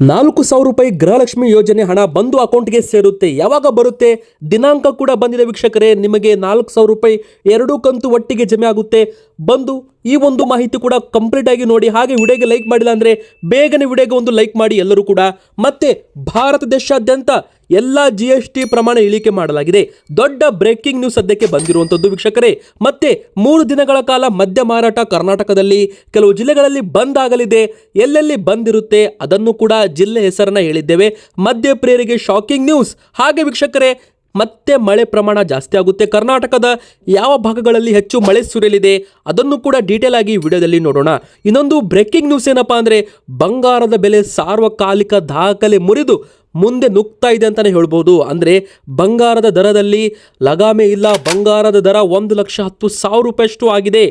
ನಾಲ್ಕು ಸಾವಿರ ರೂಪಾಯಿ ಗೃಹಲಕ್ಷ್ಮಿ ಯೋಜನೆ ಹಣ ಬಂದು ಅಕೌಂಟ್ಗೆ ಸೇರುತ್ತೆ, ಯಾವಾಗ ಬರುತ್ತೆ? ದಿನಾಂಕ ಕೂಡ ಬಂದಿದೆ ವೀಕ್ಷಕರೇ, ನಿಮಗೆ ನಾಲ್ಕು ಸಾವಿರ ರೂಪಾಯಿ ಎರಡೂ ಕಂತು ಒಟ್ಟಿಗೆ ಜಮೆ ಆಗುತ್ತೆ. ಬಂದು ಈ ಒಂದು ಮಾಹಿತಿ ಕೂಡ ಕಂಪ್ಲೀಟ್ ಆಗಿ ನೋಡಿ, ಹಾಗೆ ವಿಡಿಯೋಗೆ ಲೈಕ್ ಮಾಡಿಲ್ಲ ಅಂದರೆ ಬೇಗನೆ ವಿಡಿಯೋಗೆ ಒಂದು ಲೈಕ್ ಮಾಡಿ ಎಲ್ಲರೂ ಕೂಡ. ಮತ್ತೆ ಭಾರತ ದೇಶಾದ್ಯಂತ ಎಲ್ಲ ಜಿ ಎಸ್ ಟಿ ಪ್ರಮಾಣ ಇಳಿಕೆ ಮಾಡಲಾಗಿದೆ. ದೊಡ್ಡ ಬ್ರೇಕಿಂಗ್ ನ್ಯೂಸ್ ಸದ್ಯಕ್ಕೆ ಬಂದಿರುವಂಥದ್ದು ವೀಕ್ಷಕರೇ. ಮತ್ತೆ ಮೂರು ದಿನಗಳ ಕಾಲ ಮದ್ಯ ಮಾರಾಟ ಕರ್ನಾಟಕದಲ್ಲಿ ಕೆಲವು ಜಿಲ್ಲೆಗಳಲ್ಲಿ ಬಂದ್ ಆಗಲಿದೆ. ಎಲ್ಲೆಲ್ಲಿ ಬಂದಿರುತ್ತೆ ಅದನ್ನು ಕೂಡ ಜಿಲ್ಲೆ ಹೆಸರನ್ನ ಹೇಳಿದ್ದೇವೆ. ಮದ್ಯ ಪ್ರಿಯರಿಗೆ ಶಾಕಿಂಗ್ ನ್ಯೂಸ್ ಹಾಗೆ ವೀಕ್ಷಕರೇ ಮತ್ತೆ ಮಳೆ ಪ್ರಮಾಣ ಜಾಸ್ತಿ ಆಗುತ್ತೆ. ಕರ್ನಾಟಕದ ಯಾವ ಭಾಗಗಳಲ್ಲಿ ಹೆಚ್ಚು ಮಳೆ ಸುರಿಯಲಿದೆ ಅದನ್ನು ಕೂಡ ಡೀಟೇಲ್ ಆಗಿ ವಿಡಿಯೋದಲ್ಲಿ ನೋಡೋಣ. ಇನ್ನೊಂದು ಬ್ರೇಕಿಂಗ್ ನ್ಯೂಸ್ ಏನಪ್ಪಾ ಅಂದ್ರೆ ಬಂಗಾರದ ಬೆಲೆ ಸಾರ್ವಕಾಲಿಕ ದಾಖಲೆ ಮುರಿದು ಮುಂದೆ ನುಗ್ತಾ ಇದೆ ಅಂತಲೇ ಹೇಳ್ಬೋದು. ಅಂದರೆ ಬಂಗಾರದ ದರದಲ್ಲಿ ಲಗಾಮೆ ಇಲ್ಲ, ಬಂಗಾರದ ದರ ಒಂದು ಲಕ್ಷ ಹತ್ತು ಸಾವಿರ ರೂಪಾಯಿಯಷ್ಟು ಆಗಿದೆ.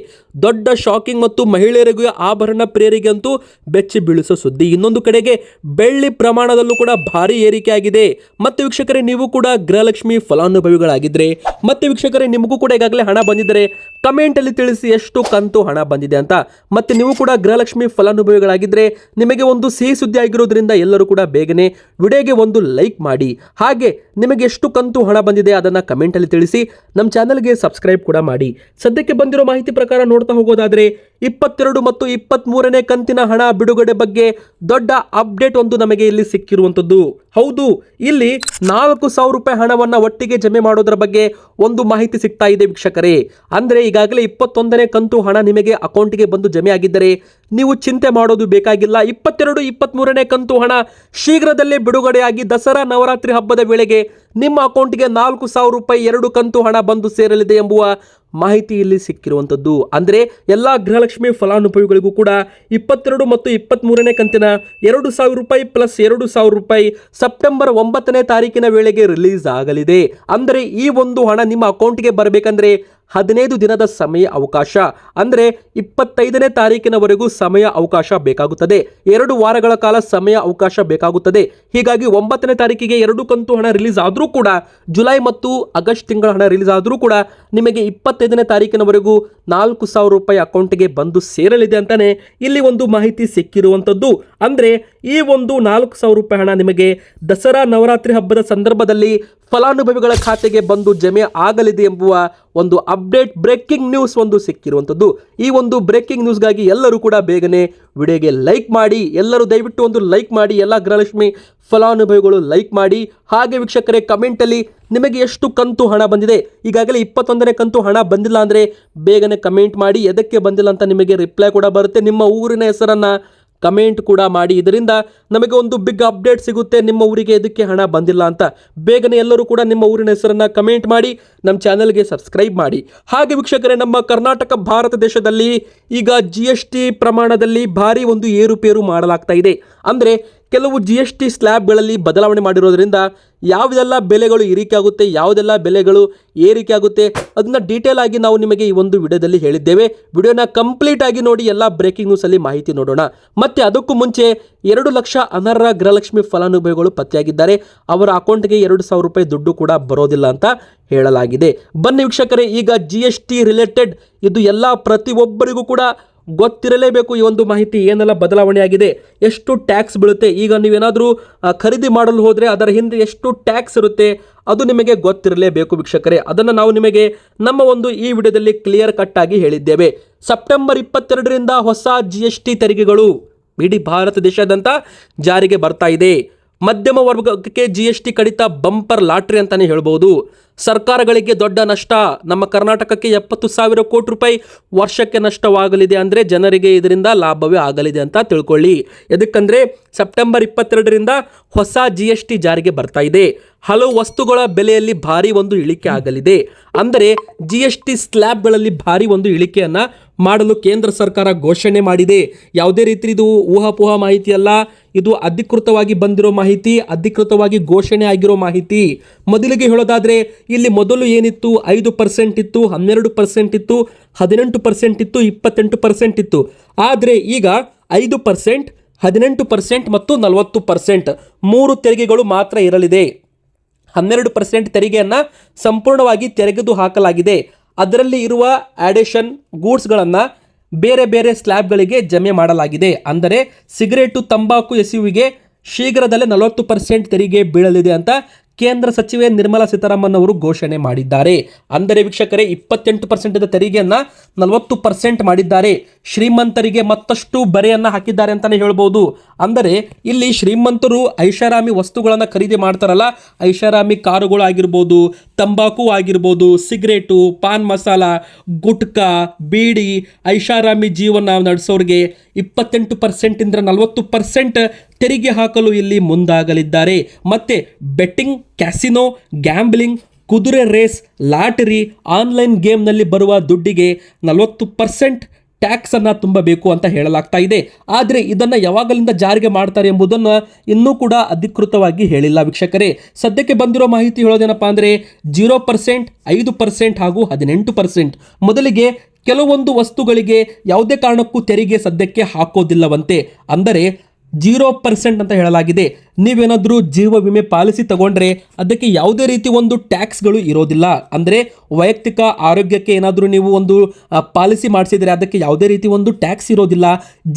ದೊಡ್ಡ ಶಾಕಿಂಗ್ ಮತ್ತು ಮಹಿಳೆಯರಿಗೂ ಆಭರಣ ಪ್ರಿಯರಿಗೆ ಅಂತೂ ಬೆಚ್ಚಿ ಬೀಳಿಸೋ ಸುದ್ದಿ. ಇನ್ನೊಂದು ಕಡೆಗೆ ಬೆಳ್ಳಿ ಪ್ರಮಾಣದಲ್ಲೂ ಕೂಡ ಭಾರಿ ಏರಿಕೆ ಆಗಿದೆ. ಮತ್ತೆ ವೀಕ್ಷಕರೇ, ನೀವು ಕೂಡ ಗೃಹಲಕ್ಷ್ಮಿ ಫಲಾನುಭವಿಗಳಾಗಿದ್ದರೆ ಮತ್ತೆ ವೀಕ್ಷಕರೇ, ನಿಮಗೂ ಕೂಡ ಈಗಾಗಲೇ ಹಣ ಬಂದಿದ್ದರೆ ಕಮೆಂಟ್ ಅಲ್ಲಿ ತಿಳಿಸಿ ಎಷ್ಟು ಕಂತು ಹಣ ಬಂದಿದೆ ಅಂತ. ಮತ್ತೆ ನೀವು ಕೂಡ ಗೃಹಲಕ್ಷ್ಮಿ ಫಲಾನುಭವಿಗಳಾಗಿದ್ದರೆ ನಿಮಗೆ ಒಂದು ಸಿಹಿ ಸುದ್ದಿ ಆಗಿರೋದ್ರಿಂದ ಎಲ್ಲರೂ ಕೂಡ ಬೇಗನೆ ವಿಡಿಯೋಗೆ ಒಂದು ಲೈಕ್ ಮಾಡಿ. ಹಾಗೆ ನಿಮಗೆ ಎಷ್ಟು ಕಂತು ಹಣ ಬಂದಿದೆ ಅದನ್ನ ಕಮೆಂಟ್ ಅಲ್ಲಿ ತಿಳಿಸಿ. ನಮ್ಮ ಚಾನಲ್ಗೆ ಸಬ್ಸ್ಕ್ರೈಬ್ ಕೂಡ ಮಾಡಿ. ಸದ್ಯಕ್ಕೆ ಬಂದಿರೋ ಮಾಹಿತಿ ಪ್ರಕಾರ ನೋಡ್ತಾ ಹೋಗೋದಾದ್ರೆ ಇಪ್ಪತ್ತೆರಡು ಮತ್ತು ಇಪ್ಪತ್ತ್ ಮೂರನೇ ಕಂತಿನ ಹಣ ಬಿಡುಗಡೆ ಬಗ್ಗೆ ದೊಡ್ಡ ಅಪ್ಡೇಟ್ ಒಂದು ನಮಗೆ ಇಲ್ಲಿ ಸಿಕ್ಕಿರುವಂಥದ್ದು. ಹೌದು, ಇಲ್ಲಿ ನಾಲ್ಕು ಸಾವಿರ ರೂಪಾಯಿ ಹಣವನ್ನು ಒಟ್ಟಿಗೆ ಜಮೆ ಮಾಡೋದರ ಬಗ್ಗೆ ಒಂದು ಮಾಹಿತಿ ಸಿಗ್ತಾ ಇದೆ ವೀಕ್ಷಕರೇ. ಅಂದರೆ ಈಗಾಗಲೇ ಇಪ್ಪತ್ತೊಂದನೇ ಕಂತು ಹಣ ನಿಮಗೆ ಅಕೌಂಟ್ಗೆ ಬಂದು ಜಮೆ ಆಗಿದ್ದರೆ ನೀವು ಚಿಂತೆ ಮಾಡೋದು ಬೇಕಾಗಿಲ್ಲ. ಇಪ್ಪತ್ತೆರಡು ಇಪ್ಪತ್ತ್ಮೂರನೇ ಕಂತು ಹಣ ಶೀಘ್ರದಲ್ಲೇ ಬಿಡುಗಡೆಯಾಗಿ ದಸರಾ, ನವರಾತ್ರಿ ಹಬ್ಬದ ವೇಳೆಗೆ ನಿಮ್ಮ ಅಕೌಂಟ್ಗೆ ನಾಲ್ಕು ಸಾವಿರ ರೂಪಾಯಿ ಎರಡು ಕಂತು ಹಣ ಬಂದು ಸೇರಲಿದೆ ಎಂಬುವ ಮಾಹಿತಿ ಇಲ್ಲಿ ಸಿಕ್ಕಿರುವಂಥದ್ದು. ಅಂದರೆ ಎಲ್ಲ ಗೃಹಲಕ್ಷ್ಮಿ ಫಲಾನುಭವಿಗಳಿಗೂ ಕೂಡ ಇಪ್ಪತ್ತೆರಡು ಮತ್ತು ಇಪ್ಪತ್ತ್ಮೂರನೇ ಕಂತಿನ ಎರಡು ಸಾವಿರ ರೂಪಾಯಿ ಪ್ಲಸ್ ಎರಡು ಸಾವಿರ ರೂಪಾಯಿ ಸೆಪ್ಟೆಂಬರ್ ಒಂಬತ್ತನೇ ತಾರೀಕಿನ ವೇಳೆಗೆ ರಿಲೀಸ್ ಆಗಲಿದೆ. ಅಂದರೆ ಈ ಒಂದು ಹಣ ನಿಮ್ಮ ಅಕೌಂಟ್ಗೆ ಬರಬೇಕಂದ್ರೆ ಹದಿನೈದು ದಿನದ ಸಮಯ ಅವಕಾಶ, ಅಂದರೆ ಇಪ್ಪತ್ತೈದನೇ ತಾರೀಕಿನವರೆಗೂ ಸಮಯ ಅವಕಾಶ ಬೇಕಾಗುತ್ತದೆ. ಎರಡು ವಾರಗಳ ಕಾಲ ಸಮಯ ಅವಕಾಶ ಬೇಕಾಗುತ್ತದೆ. ಹೀಗಾಗಿ ಒಂಬತ್ತನೇ ತಾರೀಕಿಗೆ ಎರಡು ಕಂತು ಹಣ ರಿಲೀಸ್ ಆದರೂ ಕೂಡ, ಜುಲೈ ಮತ್ತು ಆಗಸ್ಟ್ ತಿಂಗಳ ಹಣ ರಿಲೀಸ್ ಆದರೂ ಕೂಡ ನಿಮಗೆ ಇಪ್ಪತ್ತೈದನೇ ತಾರೀಕಿನವರೆಗೂ ನಾಲ್ಕು ಸಾವಿರ ರೂಪಾಯಿ ಅಕೌಂಟ್ಗೆ ಬಂದು ಸೇರಲಿದೆ ಅಂತಲೇ ಇಲ್ಲಿ ಒಂದು ಮಾಹಿತಿ ಸಿಕ್ಕಿರುವಂಥದ್ದು. ಅಂದರೆ ಈ ಒಂದು ನಾಲ್ಕು ಸಾವಿರ ರೂಪಾಯಿ ಹಣ ನಿಮಗೆ ದಸರಾ ನವರಾತ್ರಿ ಹಬ್ಬದ ಸಂದರ್ಭದಲ್ಲಿ ಫಲಾನುಭವಿಗಳ ಖಾತೆಗೆ ಬಂದು ಜಮೆ ಆಗಲಿದೆ ಎಂಬುವ ಒಂದು ಅಪ್ಡೇಟ್ ಬ್ರೇಕಿಂಗ್ ನ್ಯೂಸ್ ಒಂದು ಸಿಕ್ಕಿರುವಂಥದ್ದು. ಈ ಒಂದು ಬ್ರೇಕಿಂಗ್ ನ್ಯೂಸ್ಗಾಗಿ ಎಲ್ಲರೂ ಕೂಡ ಬೇಗನೆ ವಿಡಿಯೋಗೆ ಲೈಕ್ ಮಾಡಿ, ಎಲ್ಲರೂ ದಯವಿಟ್ಟು ಒಂದು ಲೈಕ್ ಮಾಡಿ, ಎಲ್ಲ ಗೃಹಲಕ್ಷ್ಮಿ ಫಲಾನುಭವಿಗಳು ಲೈಕ್ ಮಾಡಿ. ಹಾಗೆ ವೀಕ್ಷಕರೇ ಕಮೆಂಟಲ್ಲಿ ನಿಮಗೆ ಎಷ್ಟು ಕಂತು ಹಣ ಬಂದಿದೆ? ಈಗಾಗಲೇ ಇಪ್ಪತ್ತೊಂದನೇ ಕಂತು ಹಣ ಬಂದಿಲ್ಲ ಅಂದರೆ ಬೇಗನೆ ಕಮೆಂಟ್ ಮಾಡಿ, ಎದಕ್ಕೆ ಬಂದಿಲ್ಲ ಅಂತ ನಿಮಗೆ ರಿಪ್ಲೈ ಕೂಡ ಬರುತ್ತೆ. ನಿಮ್ಮ ಊರಿನ ಹೆಸರನ್ನು ಕಮೆಂಟ್ ಕೂಡ ಮಾಡಿ. ಇದರಿಂದ ನಮಗೆ ಒಂದು ಬಿಗ್ ಅಪ್ಡೇಟ್ ಸಿಗುತ್ತೆ. ನಿಮ್ಮ ಊರಿಗೆ ಇದಕ್ಕೆ ಹಣ ಬಂದಿಲ್ಲ ಅಂತ ಬೇಗನೆ ಎಲ್ಲರೂ ಕೂಡ ನಿಮ್ಮ ಊರಿನ ಹೆಸರನ್ನ ಕಮೆಂಟ್ ಮಾಡಿ, ನಮ್ಮ ಚಾನೆಲ್ಗೆ ಸಬ್ಸ್ಕ್ರೈಬ್ ಮಾಡಿ. ಹಾಗೆ ವೀಕ್ಷಕರೇ, ನಮ್ಮ ಕರ್ನಾಟಕ, ಭಾರತ ದೇಶದಲ್ಲಿ ಈಗ ಜಿ ಎಸ್ ಟಿ ಪ್ರಮಾಣದಲ್ಲಿ ಭಾರಿ ಒಂದು ಏರುಪೇರು ಮಾಡಲಾಗ್ತಾ ಇದೆ. ಅಂದರೆ ಕೆಲವು ಜಿ ಎಸ್ ಟಿ ಸ್ಲ್ಯಾಬ್ಗಳಲ್ಲಿ ಬದಲಾವಣೆ ಮಾಡಿರೋದ್ರಿಂದ ಯಾವುದೆಲ್ಲ ಬೆಲೆಗಳು ಏರಿಕೆ ಆಗುತ್ತೆ ಯಾವುದೆಲ್ಲ ಬೆಲೆಗಳು ಏರಿಕೆ ಆಗುತ್ತೆ ಅದನ್ನ ಡೀಟೇಲ್ ಆಗಿ ನಾವು ನಿಮಗೆ ಈ ಒಂದು ವಿಡಿಯೋದಲ್ಲಿ ಹೇಳಿದ್ದೇವೆ. ವಿಡಿಯೋನ ಕಂಪ್ಲೀಟ್ ಆಗಿ ನೋಡಿ ಎಲ್ಲ ಬ್ರೇಕಿಂಗ್ ನ್ಯೂಸಲ್ಲಿ ಮಾಹಿತಿ ನೋಡೋಣ. ಮತ್ತೆ ಅದಕ್ಕೂ ಮುಂಚೆ ಎರಡು ಲಕ್ಷ ಅನರ್ಹ ಗೃಹಲಕ್ಷ್ಮಿ ಫಲಾನುಭವಿಗಳು ಪತ್ತೆಯಾಗಿದ್ದಾರೆ. ಅವರ ಅಕೌಂಟ್ಗೆ ಎರಡು ಸಾವಿರ ರೂಪಾಯಿ ದುಡ್ಡು ಕೂಡ ಬರೋದಿಲ್ಲ ಅಂತ ಹೇಳಲಾಗಿದೆ. ಬನ್ನಿ ವೀಕ್ಷಕರೇ, ಈಗ ಜಿ ಎಸ್ ಟಿ ರಿಲೇಟೆಡ್ ಇದು ಎಲ್ಲ ಪ್ರತಿಯೊಬ್ಬರಿಗೂ ಕೂಡ ಗೊತ್ತಿರಲೇಬೇಕು ಈ ಒಂದು ಮಾಹಿತಿ ಏನೆಲ್ಲ ಬದಲಾವಣೆ ಆಗಿದೆ, ಎಷ್ಟು ಟ್ಯಾಕ್ಸ್ ಬೀಳುತ್ತೆ, ಈಗ ನೀವೇನಾದರೂ ಖರೀದಿ ಮಾಡಲು ಹೋದರೆ ಅದರ ಹಿಂದೆ ಎಷ್ಟು ಟ್ಯಾಕ್ಸ್ ಇರುತ್ತೆ, ಅದು ನಿಮಗೆ ಗೊತ್ತಿರಲೇಬೇಕು ವೀಕ್ಷಕರೇ. ಅದನ್ನು ನಾವು ನಿಮಗೆ ನಮ್ಮ ಒಂದು ಈ ವಿಡಿಯೋದಲ್ಲಿ ಕ್ಲಿಯರ್ ಕಟ್ ಆಗಿ ಹೇಳಿದ್ದೇವೆ. ಸೆಪ್ಟೆಂಬರ್ ಇಪ್ಪತ್ತೆರಡರಿಂದ ಹೊಸ ಜಿ ಎಸ್ ಟಿ ತೆರಿಗೆಗಳು ಇಡೀ ಭಾರತ ದೇಶಾದ್ಯಂತ ಜಾರಿಗೆ ಬರ್ತಾ ಇದೆ. ಮಧ್ಯಮ ವರ್ಗಕ್ಕೆ ಜಿ ಎಸ್ ಟಿ ಕಡಿತ ಬಂಪರ್ ಲಾಟ್ರಿ ಅಂತಾನೆ ಹೇಳ್ಬೋದು. ಸರ್ಕಾರಗಳಿಗೆ ದೊಡ್ಡ ನಷ್ಟ. ನಮ್ಮ ಕರ್ನಾಟಕಕ್ಕೆ ಎಪ್ಪತ್ತು ಸಾವಿರ ಕೋಟಿ ರೂಪಾಯಿ ವರ್ಷಕ್ಕೆ ನಷ್ಟವಾಗಲಿದೆ ಅಂದರೆ ಜನರಿಗೆ ಇದರಿಂದ ಲಾಭವೇ ಆಗಲಿದೆ ಅಂತ ತಿಳ್ಕೊಳ್ಳಿ. ಎದಕ್ಕಂದರೆ ಸೆಪ್ಟೆಂಬರ್ ಇಪ್ಪತ್ತೆರಡರಿಂದ ಹೊಸ ಜಿ ಎಸ್ ಟಿ ಜಾರಿಗೆ ಬರ್ತಾ ಇದೆ. ಹಲವು ವಸ್ತುಗಳ ಬೆಲೆಯಲ್ಲಿ ಭಾರಿ ಒಂದು ಇಳಿಕೆ ಆಗಲಿದೆ. ಅಂದರೆ ಜಿ ಎಸ್ ಟಿ ಸ್ಲ್ಯಾಬ್ಗಳಲ್ಲಿ ಭಾರಿ ಒಂದು ಇಳಿಕೆಯನ್ನ ಮಾಡಲು ಕೇಂದ್ರ ಸರ್ಕಾರ ಘೋಷಣೆ ಮಾಡಿದೆ. ಯಾವುದೇ ರೀತಿ ಇದು ಊಹಾಪೋಹ ಮಾಹಿತಿ ಅಲ್ಲ. ಇದು ಅಧಿಕೃತವಾಗಿ ಬಂದಿರೋ ಮಾಹಿತಿ, ಅಧಿಕೃತವಾಗಿ ಘೋಷಣೆ ಆಗಿರೋ ಮಾಹಿತಿ. ಮೊದಲಿಗೆ ಹೇಳೋದಾದರೆ, ಇಲ್ಲಿ ಮೊದಲು ಏನಿತ್ತು? ಐದು ಪರ್ಸೆಂಟ್ ಇತ್ತು, ಹನ್ನೆರಡು ಪರ್ಸೆಂಟ್ ಇತ್ತು, ಹದಿನೆಂಟು ಪರ್ಸೆಂಟ್ ಇತ್ತು, ಇಪ್ಪತ್ತೆಂಟು ಪರ್ಸೆಂಟ್ ಇತ್ತು. ಆದರೆ ಈಗ ಐದು ಪರ್ಸೆಂಟ್, ಹದಿನೆಂಟು ಪರ್ಸೆಂಟ್ ಮತ್ತು ನಲವತ್ತು ಪರ್ಸೆಂಟ್ ಮೂರು ತೆರಿಗೆಗಳು ಮಾತ್ರ ಇರಲಿದೆ. ಹನ್ನೆರಡು ಪರ್ಸೆಂಟ್ ತೆರಿಗೆಯನ್ನು ಸಂಪೂರ್ಣವಾಗಿ ತೆರೆಗೆದು ಹಾಕಲಾಗಿದೆ. ಅದರಲ್ಲಿ ಇರುವ ಆಡೇಷನ್ ಗೂಡ್ಸ್ಗಳನ್ನು ಬೇರೆ ಬೇರೆ ಸ್ಲ್ಯಾಬ್ಗಳಿಗೆ ಜಮೆ ಮಾಡಲಾಗಿದೆ. ಅಂದರೆ ಸಿಗರೇಟು, ತಂಬಾಕು ಎಸೆಯುವಿಗೆ ಶೀಘ್ರದಲ್ಲೇ ನಲವತ್ತು ಪರ್ಸೆಂಟ್ ತೆರಿಗೆ ಬೀಳಲಿದೆ ಅಂತ ಕೇಂದ್ರ ಸಚಿವೆ ನಿರ್ಮಲಾ ಸೀತಾರಾಮನ್ ಅವರು ಘೋಷಣೆ ಮಾಡಿದ್ದಾರೆ. ಅಂದರೆ ವೀಕ್ಷಕರೇ, ಇಪ್ಪತ್ತೆಂಟು ಪರ್ಸೆಂಟ್ ತೆರಿಗೆಯನ್ನ ನಲವತ್ತು ಪರ್ಸೆಂಟ್ ಮಾಡಿದ್ದಾರೆ. ಶ್ರೀಮಂತರಿಗೆ ಮತ್ತಷ್ಟು ಬರೆಯನ್ನು ಹಾಕಿದ್ದಾರೆ ಅಂತಾನೆ ಹೇಳ್ಬೋದು. ಅಂದರೆ ಇಲ್ಲಿ ಶ್ರೀಮಂತರು ಐಷಾರಾಮಿ ವಸ್ತುಗಳನ್ನು ಖರೀದಿ ಮಾಡ್ತಾರಲ್ಲ, ಐಷಾರಾಮಿ ಕಾರುಗಳು ಆಗಿರ್ಬೋದು, ತಂಬಾಕು ಆಗಿರ್ಬೋದು, ಸಿಗರೇಟು, ಪಾನ್ ಮಸಾಲ, ಗುಟ್ಕಾ, ಬೀಡಿ, ಐಷಾರಾಮಿ ಜೀವನ ನಡೆಸೋರಿಗೆ ಇಪ್ಪತ್ತೆಂಟು ಪರ್ಸೆಂಟಿಂದ ನಲವತ್ತು ಪರ್ಸೆಂಟ್ ತೆರಿಗೆ ಹಾಕಲು ಇಲ್ಲಿ ಮುಂದಾಗಲಿದ್ದಾರೆ. ಮತ್ತೆ ಬೆಟ್ಟಿಂಗ್ ಕ್ಯಾಸಿನೋ ಗ್ಯಾಂಬ್ಲಿಂಗ್ ಕುದುರೆ ರೇಸ್ ಲಾಟರಿ ಆನ್ಲೈನ್ ಗೇಮ್ನಲ್ಲಿ ಬರುವ ದುಡ್ಡಿಗೆ ನಲವತ್ತು ಪರ್ಸೆಂಟ್ ಟ್ಯಾಕ್ಸನ್ನು ತುಂಬಬೇಕು ಅಂತ ಹೇಳಲಾಗ್ತಾ ಇದೆ. ಆದರೆ ಇದನ್ನು ಯಾವಾಗಲಿಂದ ಜಾರಿಗೆ ಮಾಡ್ತಾರೆ ಎಂಬುದನ್ನು ಇನ್ನೂ ಕೂಡ ಅಧಿಕೃತವಾಗಿ ಹೇಳಿಲ್ಲ ವೀಕ್ಷಕರೇ. ಸದ್ಯಕ್ಕೆ ಬಂದಿರೋ ಮಾಹಿತಿ ಹೇಳೋದೇನಪ್ಪ ಅಂದರೆ ಜೀರೋ ಪರ್ಸೆಂಟ್ ಐದು ಪರ್ಸೆಂಟ್ ಹಾಗೂ ಹದಿನೆಂಟು ಪರ್ಸೆಂಟ್ ಮೊದಲಿಗೆ ಕೆಲವೊಂದು ವಸ್ತುಗಳಿಗೆ ಯಾವುದೇ ಕಾರಣಕ್ಕೂ ತೆರಿಗೆ ಸದ್ಯಕ್ಕೆ ಹಾಕೋದಿಲ್ಲವಂತೆ. ಅಂದರೆ ಜೀರೋ ಪರ್ಸೆಂಟ್ ಅಂತ ಹೇಳಲಾಗಿದೆ. ನೀವೇನಾದರೂ ಜೀವ ವಿಮೆ ಪಾಲಿಸಿ ತಗೊಂಡ್ರೆ ಅದಕ್ಕೆ ಯಾವುದೇ ರೀತಿ ಒಂದು ಟ್ಯಾಕ್ಸ್ಗಳು ಇರೋದಿಲ್ಲ. ಅಂದರೆ ವೈಯಕ್ತಿಕ ಆರೋಗ್ಯಕ್ಕೆ ಏನಾದರೂ ನೀವು ಒಂದು ಪಾಲಿಸಿ ಮಾಡಿಸಿದರೆ ಅದಕ್ಕೆ ಯಾವುದೇ ರೀತಿ ಒಂದು ಟ್ಯಾಕ್ಸ್ ಇರೋದಿಲ್ಲ.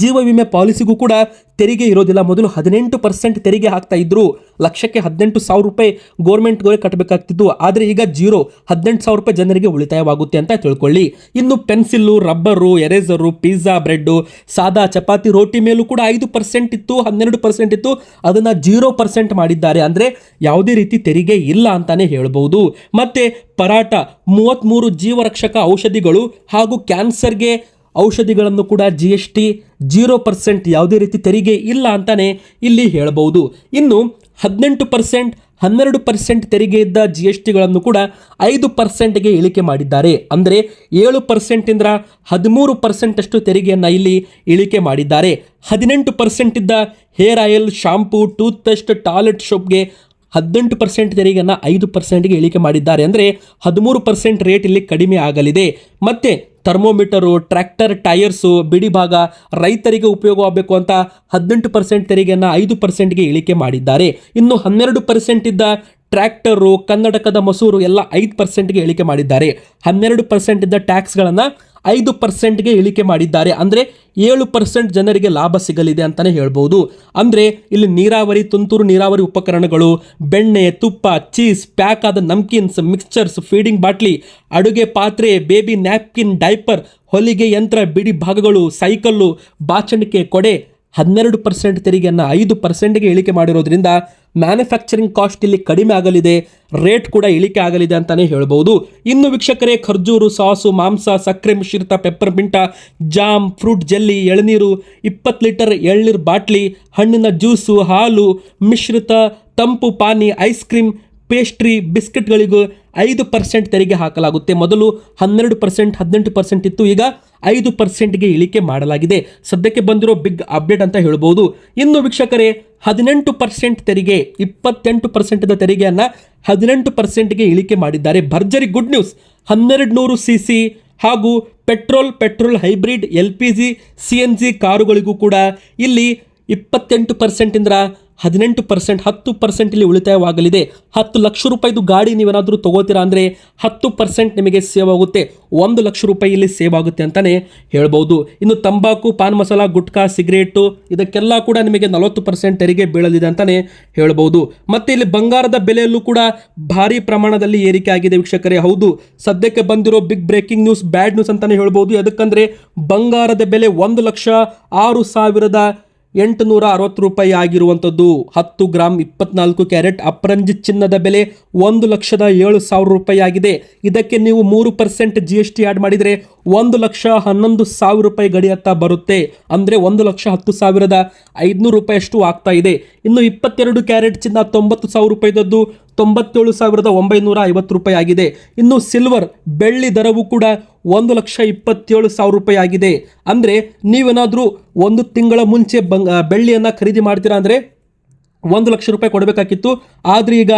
ಜೀವ ವಿಮೆ ಪಾಲಿಸಿಗೂ ಕೂಡ ತೆರಿಗೆ ಇರೋದಿಲ್ಲ. ಮೊದಲು ಹದಿನೆಂಟು ಪರ್ಸೆಂಟ್ ತೆರಿಗೆ ಹಾಕ್ತಾ ಇದ್ರು. ಲಕ್ಷಕ್ಕೆ ಹದಿನೆಂಟು ಸಾವಿರ ರೂಪಾಯಿ ಗೋರ್ಮೆಂಟ್ಗೆ ಕಟ್ಟಬೇಕಾಗ್ತಿತ್ತು. ಆದರೆ ಈಗ ಜೀರೋ. ಹದಿನೆಂಟು ಸಾವಿರ ರೂಪಾಯಿ ಜನರಿಗೆ ಉಳಿತಾಯವಾಗುತ್ತೆ ಅಂತ ತಿಳ್ಕೊಳ್ಳಿ. ಇನ್ನು pencil, rubber, eraser, pizza, bread, ಸಾದಾ ಚಪಾತಿ ರೋಟಿ ಮೇಲೂ ಕೂಡ ಐದು ಪರ್ಸೆಂಟ್ ಇತ್ತು, ಹನ್ನೆರಡು ಪರ್ಸೆಂಟ್ ಇತ್ತು. ಅದನ್ನು ಜೀರೋ ಪರ್ಸೆಂಟ್ ಮಾಡಿದ್ದಾರೆ ಅಂದರೆ ಯಾವುದೇ ರೀತಿ ತೆರಿಗೆ ಇಲ್ಲ ಅಂತಾನೆ ಹೇಳ್ಬೋದು. ಮತ್ತೆ ಪರಾಟ ಮೂವತ್ತ್ಮೂರು ಜೀವರಕ್ಷಕ ಔಷಧಿಗಳು ಹಾಗೂ ಕ್ಯಾನ್ಸರ್ಗೆ ಔಷಧಿಗಳನ್ನು ಕೂಡ G S T zero percent ಯಾವುದೇ ರೀತಿ ತೆರಿಗೆ ಇಲ್ಲ ಅಂತಾನೆ ಇಲ್ಲಿ ಹೇಳ್ಬೋದು. ಇನ್ನು ಹದಿನೆಂಟು ಪರ್ಸೆಂಟ್ ಹನ್ನೆರಡು ಪರ್ಸೆಂಟ್ ತೆರಿಗೆ ಇದ್ದ ಜಿ ಎಸ್ ಟಿಗಳನ್ನು ಕೂಡ ಐದು ಪರ್ಸೆಂಟ್ಗೆ ಇಳಿಕೆ ಮಾಡಿದ್ದಾರೆ. ಅಂದರೆ ಏಳು ಪರ್ಸೆಂಟಿಂದ ಹದಿಮೂರು ಪರ್ಸೆಂಟಷ್ಟು ತೆರಿಗೆಯನ್ನು ಇಲ್ಲಿ ಇಳಿಕೆ ಮಾಡಿದ್ದಾರೆ. ಹದಿನೆಂಟು ಪರ್ಸೆಂಟ್ ಇದ್ದ hair oil shampoo toothpaste toilet ಸೋಪ್ಗೆ ಹದಿನೆಂಟು ಪರ್ಸೆಂಟ್ ತೆರಿಗೆಯನ್ನು ಐದು ಪರ್ಸೆಂಟ್ಗೆ ಇಳಿಕೆ ಮಾಡಿದ್ದಾರೆ. ಅಂದರೆ ಹದಿಮೂರು ಪರ್ಸೆಂಟ್ ರೇಟ್ ಇಲ್ಲಿ ಕಡಿಮೆ ಆಗಲಿದೆ. ಮತ್ತು ಥರ್ಮೋಮೀಟರು ಟ್ರ್ಯಾಕ್ಟರ್ ಟೈರ್ಸು ಬಿಡಿಭಾಗ ರೈತರಿಗೆ ಉಪಯೋಗವಾಗಬೇಕು ಅಂತ ಹದಿನೆಂಟು ಪರ್ಸೆಂಟ್ ತೆರಿಗೆಯನ್ನು ಐದು ಪರ್ಸೆಂಟ್ಗೆ ಇಳಿಕೆ ಮಾಡಿದ್ದಾರೆ. ಇನ್ನು ಹನ್ನೆರಡು ಪರ್ಸೆಂಟ್ ಇದ್ದ ಟ್ರ್ಯಾಕ್ಟರು ಕನ್ನಡಕದ ಮಸೂರು ಎಲ್ಲ ಐದು ಪರ್ಸೆಂಟ್ಗೆ ಇಳಿಕೆ ಮಾಡಿದ್ದಾರೆ. ಹನ್ನೆರಡು ಪರ್ಸೆಂಟ್ ಇದ್ದ ಟ್ಯಾಕ್ಸ್ಗಳನ್ನು ಐದು ಪರ್ಸೆಂಟ್ಗೆ ಇಳಿಕೆ ಮಾಡಿದ್ದಾರೆ. ಅಂದರೆ ಏಳು ಪರ್ಸೆಂಟ್ ಜನರಿಗೆ ಲಾಭ ಸಿಗಲಿದೆ ಅಂತಲೇ ಹೇಳ್ಬೋದು. ಅಂದರೆ ಇಲ್ಲಿ ನೀರಾವರಿ, ತುಂತುರು ನೀರಾವರಿ ಉಪಕರಣಗಳು, ಬೆಣ್ಣೆ, ತುಪ್ಪ, ಚೀಸ್, ಪ್ಯಾಕ್ ಆದ ನಮ್ಕಿನ್ಸ್, ಮಿಕ್ಸ್ಚರ್ಸ್, ಫೀಡಿಂಗ್ ಬಾಟ್ಲಿ, ಅಡುಗೆ ಪಾತ್ರೆ, ಬೇಬಿ ನ್ಯಾಪ್ಕಿನ್, ಡೈಪರ್, ಹೊಲಿಗೆ ಯಂತ್ರ, ಬಿಡಿ ಭಾಗಗಳು, ಸೈಕಲ್ಲು, ಬಾಚಣಿಕೆ, ಕೊಡೆ ಹನ್ನೆರಡು ಪರ್ಸೆಂಟ್ ತೆರಿಗೆಯನ್ನು ಐದು ಪರ್ಸೆಂಟ್ಗೆ ಇಳಿಕೆ ಮಾಡಿರೋದ್ರಿಂದ ಮ್ಯಾನುಫ್ಯಾಕ್ಚರಿಂಗ್ ಕಾಸ್ಟ್ ಇಲ್ಲಿ ಕಡಿಮೆ ಆಗಲಿದೆ ರೇಟ್ ಕೂಡ ಇಳಿಕೆ ಆಗಲಿದೆ ಅಂತಲೇ ಹೇಳ್ಬೋದು. ಇನ್ನು ವೀಕ್ಷಕರೇ, ಖರ್ಜೂರು, ಸಾಸು, ಮಾಂಸ, ಸಕ್ಕರೆ ಮಿಶ್ರಿತ peppermint, jam fruit jelly, ಎಳನೀರು, ಇಪ್ಪತ್ತು ಲೀಟರ್ ಎಳ್ನೀರು ಬಾಟ್ಲಿ, ಹಣ್ಣಿನ ಜ್ಯೂಸು ಹಾಲು, ಮಿಶ್ರಿತ, ತಂಪು, ಪಾನಿ ಐಸ್ ಕ್ರೀಮ್ ಪೇಸ್ಟ್ರಿ ಬಿಸ್ಕೆಟ್ಗಳಿಗೂ ಐದು ಪರ್ಸೆಂಟ್ ತೆರಿಗೆ ಹಾಕಲಾಗುತ್ತೆ. ಮೊದಲು ಹನ್ನೆರಡು ಪರ್ಸೆಂಟ್ ಹದಿನೆಂಟು ಪರ್ಸೆಂಟ್ ಇತ್ತು. ಈಗ ಐದು ಪರ್ಸೆಂಟ್ಗೆ ಇಳಿಕೆ ಮಾಡಲಾಗಿದೆ. ಸದ್ಯಕ್ಕೆ ಬಂದಿರೋ ಬಿಗ್ ಅಪ್ಡೇಟ್ ಅಂತ ಹೇಳ್ಬೋದು. ಇನ್ನು ವೀಕ್ಷಕರೇ, ಹದಿನೆಂಟು ಪರ್ಸೆಂಟ್ ತೆರಿಗೆ, ಇಪ್ಪತ್ತೆಂಟು ಪರ್ಸೆಂಟ್ದ ತೆರಿಗೆಯನ್ನು ಹದಿನೆಂಟು ಪರ್ಸೆಂಟ್ಗೆ ಇಳಿಕೆ ಮಾಡಿದ್ದಾರೆ. ಭರ್ಜರಿ ಗುಡ್ ನ್ಯೂಸ್ ಹನ್ನೆರಡು ನೂರು ಸಿ ಸಿ ಹಾಗೂ petrol petrol hybrid L P G C N G ಕಾರುಗಳಿಗೂ ಕೂಡ ಇಲ್ಲಿ ಇಪ್ಪತ್ತೆಂಟು ಪರ್ಸೆಂಟಿಂದ ಹದಿನೆಂಟು ಪರ್ಸೆಂಟ್, ಹತ್ತು ಪರ್ಸೆಂಟ್ ಇಲ್ಲಿ ಉಳಿತಾಯವಾಗಲಿದೆ. ಹತ್ತು ಲಕ್ಷ ರೂಪಾಯಿದು ಗಾಡಿ ನೀವೇನಾದರೂ ತಗೋತೀರಾ ಅಂದರೆ ಹತ್ತು ಪರ್ಸೆಂಟ್ ನಿಮಗೆ ಸೇವ್ ಆಗುತ್ತೆ ಒಂದು ಲಕ್ಷ ರೂಪಾಯಿ ಇಲ್ಲಿ ಸೇವ್ ಆಗುತ್ತೆ ಅಂತಲೇ ಹೇಳ್ಬೋದು. ಇನ್ನು ತಂಬಾಕು, ಪಾನ್ ಮಸಾಲ, ಗುಟ್ಕಾ, ಸಿಗರೇಟು, ಇದಕ್ಕೆಲ್ಲ ಕೂಡ ನಿಮಗೆ ನಲವತ್ತು ಪರ್ಸೆಂಟ್ ತೆರಿಗೆ ಬೀಳಲಿದೆ ಅಂತಲೇ ಹೇಳ್ಬೋದು. ಮತ್ತು ಇಲ್ಲಿ ಬಂಗಾರದ ಬೆಲೆಯಲ್ಲೂ ಕೂಡ ಭಾರಿ ಪ್ರಮಾಣದಲ್ಲಿ ಏರಿಕೆ ಆಗಿದೆ ವೀಕ್ಷಕರೇ. ಹೌದು, ಸದ್ಯಕ್ಕೆ ಬಂದಿರೋ big breaking news, bad news ಅಂತಲೇ ಹೇಳ್ಬೋದು. ಯಾಕಂದರೆ ಬಂಗಾರದ ಬೆಲೆ ಒಂದು ಲಕ್ಷ ಆರು ಸಾವಿರದ ಎಂಟುನೂರ ಅರವತ್ತು ರೂಪಾಯಿ ಆಗಿರುವಂಥದ್ದು. ಹತ್ತು ಗ್ರಾಮ್ ಇಪ್ಪತ್ನಾಲ್ಕು ಕ್ಯಾರೆಟ್ ಅಪ್ರಂಜಿ ಚಿನ್ನದ ಬೆಲೆ ಒಂದು ಲಕ್ಷದ ಏಳು ಸಾವಿರ ರೂಪಾಯಿ ಆಗಿದೆ ಇದಕ್ಕೆ ನೀವು ಮೂರು percent G S T add ಮಾಡಿದರೆ ಒಂದು ಲಕ್ಷ ಹನ್ನೊಂದು ಸಾವಿರ ರೂಪಾಯಿ ಗಡಿಯತ್ತ ಬರುತ್ತೆ. ಅಂದರೆ ಒಂದು ಲಕ್ಷ ಹತ್ತು ಸಾವಿರದ ಐದುನೂರು ರೂಪಾಯಿಯಷ್ಟು ಆಗ್ತಾ ಇದೆ. ಇನ್ನು ಇಪ್ಪತ್ತೆರಡು ಕ್ಯಾರೆಟ್ ಚಿನ್ನ ತೊಂಬತ್ತು ಸಾವಿರ ರೂಪಾಯಿದದ್ದು ತೊಂಬತ್ತೇಳು ಸಾವಿರದ ಒಂಬೈನೂರ ಐವತ್ತು ರೂಪಾಯಿ ಆಗಿದೆ. ಇನ್ನು ಸಿಲ್ವರ್ ಬೆಳ್ಳಿ ದರವು ಕೂಡ ಒಂದು ಲಕ್ಷ ಇಪ್ಪತ್ತೇಳು ಸಾವಿರ ರೂಪಾಯಿ ಆಗಿದೆ. ಅಂದರೆ ನೀವೇನಾದರೂ ಒಂದು ತಿಂಗಳ ಮುಂಚೆ ಬಂಗ, ಬೆಳ್ಳಿಯನ್ನು ಖರೀದಿ ಮಾಡ್ತೀರಾ ಅಂದರೆ ಒಂದು ಲಕ್ಷ ರೂಪಾಯಿ ಕೊಡಬೇಕಾಗಿತ್ತು. ಆದರೆ ಈಗ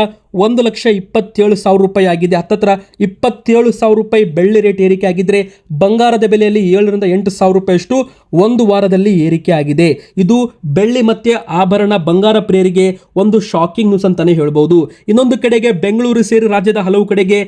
ಒಂದು ಲಕ್ಷ ಇಪ್ಪತ್ತೇಳು ಸಾವಿರ ರೂಪಾಯಿ ಆಗಿದೆ. ಹತ್ತತ್ರ ಇಪ್ಪತ್ತೇಳು ಸಾವಿರ ರೂಪಾಯಿ ಬೆಳ್ಳಿ ರೇಟ್ ಏರಿಕೆ ಆಗಿದ್ದರೆ ಬಂಗಾರದ ಬೆಲೆಯಲ್ಲಿ ಏಳರಿಂದ ಎಂಟು ಸಾವಿರ ರೂಪಾಯಿಯಷ್ಟು ಒಂದು ವಾರದಲ್ಲಿ ಏರಿಕೆ ಆಗಿದೆ. ಇದು ಬೆಳ್ಳಿ ಮತ್ತು ಆಭರಣ ಬಂಗಾರ ಪ್ರಿಯರಿಗೆ ಒಂದು ಶಾಕಿಂಗ್ ನ್ಯೂಸ್ ಅಂತಲೇ ಹೇಳ್ಬೋದು. ಇನ್ನೊಂದು ಕಡೆಗೆ ಬೆಂಗಳೂರು ಸೇರಿ ರಾಜ್ಯದ ಹಲವು ಕಡೆಗೆ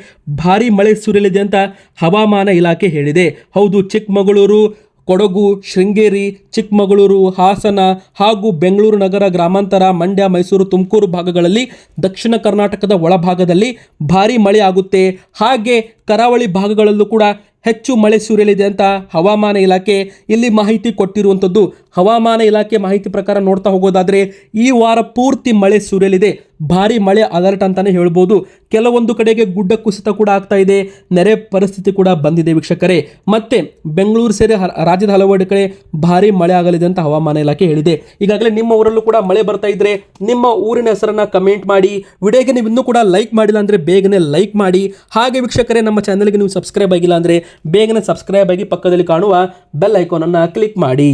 ಭಾರಿ ಮಳೆ ಸುರಿಯಲಿದೆ ಅಂತ ಹವಾಮಾನ ಇಲಾಖೆ ಹೇಳಿದೆ. ಹೌದು, ಚಿಕ್ಕಮಗಳೂರು ಕೊಡಗು, ಶೃಂಗೇರಿ, ಚಿಕ್ಕಮಗಳೂರು, ಹಾಸನ ಹಾಗೂ ಬೆಂಗಳೂರು ನಗರ ಗ್ರಾಮಾಂತರ, ಮಂಡ್ಯ, ಮೈಸೂರು, ತುಮಕೂರು ಭಾಗಗಳಲ್ಲಿ ದಕ್ಷಿಣ ಕರ್ನಾಟಕದ ಒಳಭಾಗದಲ್ಲಿ ಭಾರೀ ಮಳೆ ಆಗುತ್ತೆ. ಹಾಗೆ ಕರಾವಳಿ ಭಾಗಗಳಲ್ಲೂ ಕೂಡ ಹೆಚ್ಚು ಮಳೆ ಸುರಿಯಲಿದೆ ಅಂತ ಹವಾಮಾನ ಇಲಾಖೆ ಇಲ್ಲಿ ಮಾಹಿತಿ ಕೊಟ್ಟಿರುವಂಥದ್ದು. ಹವಾಮಾನ ಇಲಾಖೆ ಮಾಹಿತಿ ಪ್ರಕಾರ ನೋಡ್ತಾ ಹೋಗೋದಾದರೆ ಈ ವಾರ ಪೂರ್ತಿ ಮಳೆ ಸುರಿಯಲಿದೆ. ಭಾರಿ ಮಳೆ ಅಲರ್ಟ್ ಅಂತಾನೆ ಹೇಳ್ಬೋದು. ಕೆಲವೊಂದು ಕಡೆಗೆ ಗುಡ್ಡ ಕುಸಿತ ಕೂಡ ಆಗ್ತಾ ಇದೆ. ನೆರೆ ಪರಿಸ್ಥಿತಿ ಕೂಡ ಬಂದಿದೆ ವೀಕ್ಷಕರೇ. ಮತ್ತೆ ಬೆಂಗಳೂರು ಸೇರಿ ರಾಜ್ಯದ ಹಲವಾರು ಕಡೆ ಭಾರಿ ಮಳೆ ಆಗಲಿದೆ ಅಂತ ಹವಾಮಾನ ಇಲಾಖೆ ಹೇಳಿದೆ. ಈಗಾಗಲೇ ನಿಮ್ಮ ಊರಲ್ಲೂ ಕೂಡ ಮಳೆ ಬರ್ತಾ ಇದ್ರೆ ನಿಮ್ಮ ಊರಿನ ಹೆಸರನ್ನ ಕಮೆಂಟ್ ಮಾಡಿ. ವಿಡಿಯೋಗೆ ನೀವು ಇನ್ನೂ ಕೂಡ ಲೈಕ್ ಮಾಡಿಲ್ಲ ಅಂದ್ರೆ ಬೇಗನೆ ಲೈಕ್ ಮಾಡಿ. ಹಾಗೆ ವೀಕ್ಷಕರೇ, ನಮ್ಮ ಚಾನಲ್ಗೆ ನೀವು ಸಬ್ಸ್ಕ್ರೈಬ್ ಆಗಿಲ್ಲ ಅಂದ್ರೆ ಬೇಗನೆ ಸಬ್ಸ್ಕ್ರೈಬ್ ಆಗಿ ಪಕ್ಕದಲ್ಲಿ ಕಾಣುವ ಬೆಲ್ ಐಕಾನ್ ಅನ್ನ ಕ್ಲಿಕ್ ಮಾಡಿ.